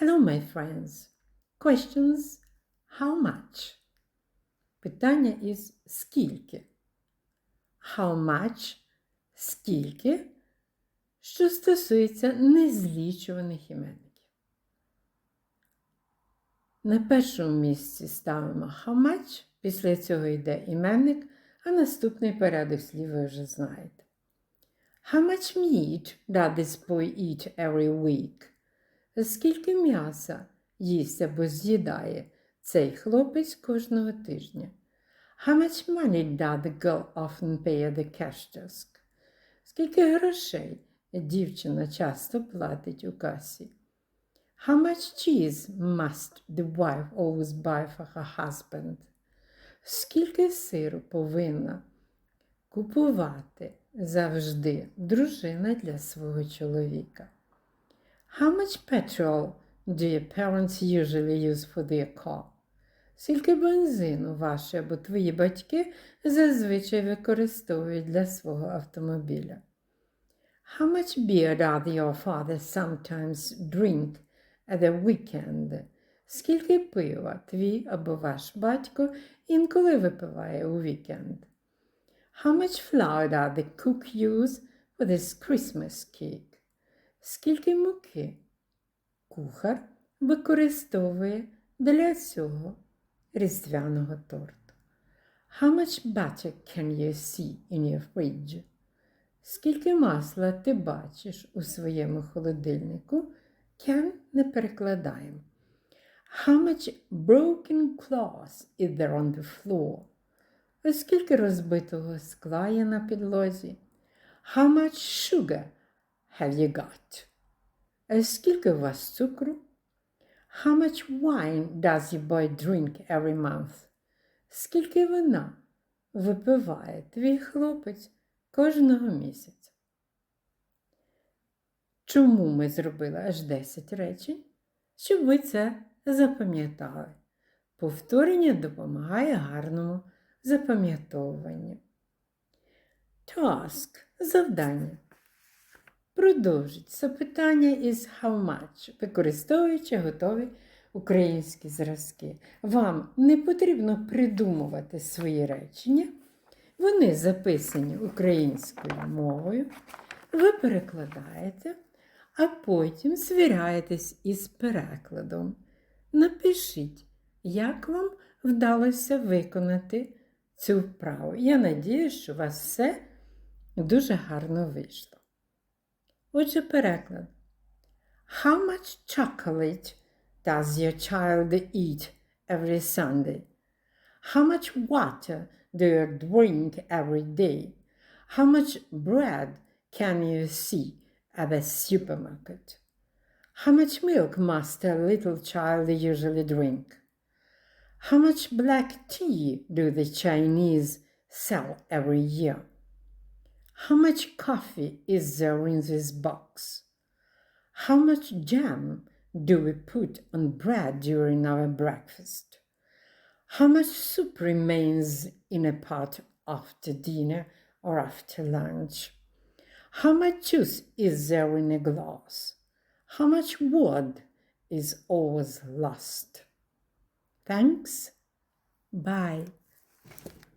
Hello, my friends. Questions how much? Питання із скільки? How much скільки, що стосується незлічуваних іменників. На першому місці ставимо how much, після цього йде іменник, а наступний порядок слів ви вже знаєте. How much meat does this boy eat every week? Скільки м'яса їсть або з'їдає цей хлопець кожного тижня? How much money does the girl often pay at the cash desk? Скільки грошей дівчина часто платить у касі? How much cheese must the wife always buy for her husband? Скільки сиру повинна купувати завжди дружина для свого чоловіка? How much petrol do your parents usually use for their car? Скільки бензину ваші або твої батьки зазвичай використовують для свого автомобіля? How much beer does your father sometimes drink at the weekend? Скільки пива твій або ваш батько інколи випиває у вікенд? How much flour does the cook use for this Christmas cake? Скільки муки кухар використовує для цього різдвяного торту? How much butter can you see in your fridge? Скільки масла ти бачиш у своєму холодильнику? Can не перекладаємо. How much broken glass is there on the floor? Скільки розбитого скла є на підлозі? How much sugar have you got? Скільки у вас цукру? How much wine does your boy drink every month? Скільки вина випиває твій хлопець кожного місяця? Чому ми зробили аж 10 речень? Щоб ви це запам'ятали. Повторення допомагає гарному запам'ятовуванню. Task завдання. Продовжіть запитання із how much, використовуючи готові українські зразки. Вам не потрібно придумувати свої речення. Вони записані українською мовою. Ви перекладаєте, а потім звіряєтесь із перекладом. Напишіть, як вам вдалося виконати цю вправу. Я надію, що у вас все дуже гарно вийшло. Отже, переклад. How much chocolate does your child eat every Sunday? How much water do you drink every day? How much bread can you see at the supermarket? How much milk must a little child usually drink? How much black tea do the Chinese sell every year? How much coffee is there in this box? How much jam do we put on bread during our breakfast? How much soup remains in a pot after dinner or after lunch? How much juice is there in a glass? How much wood is always lost? Thanks. Bye.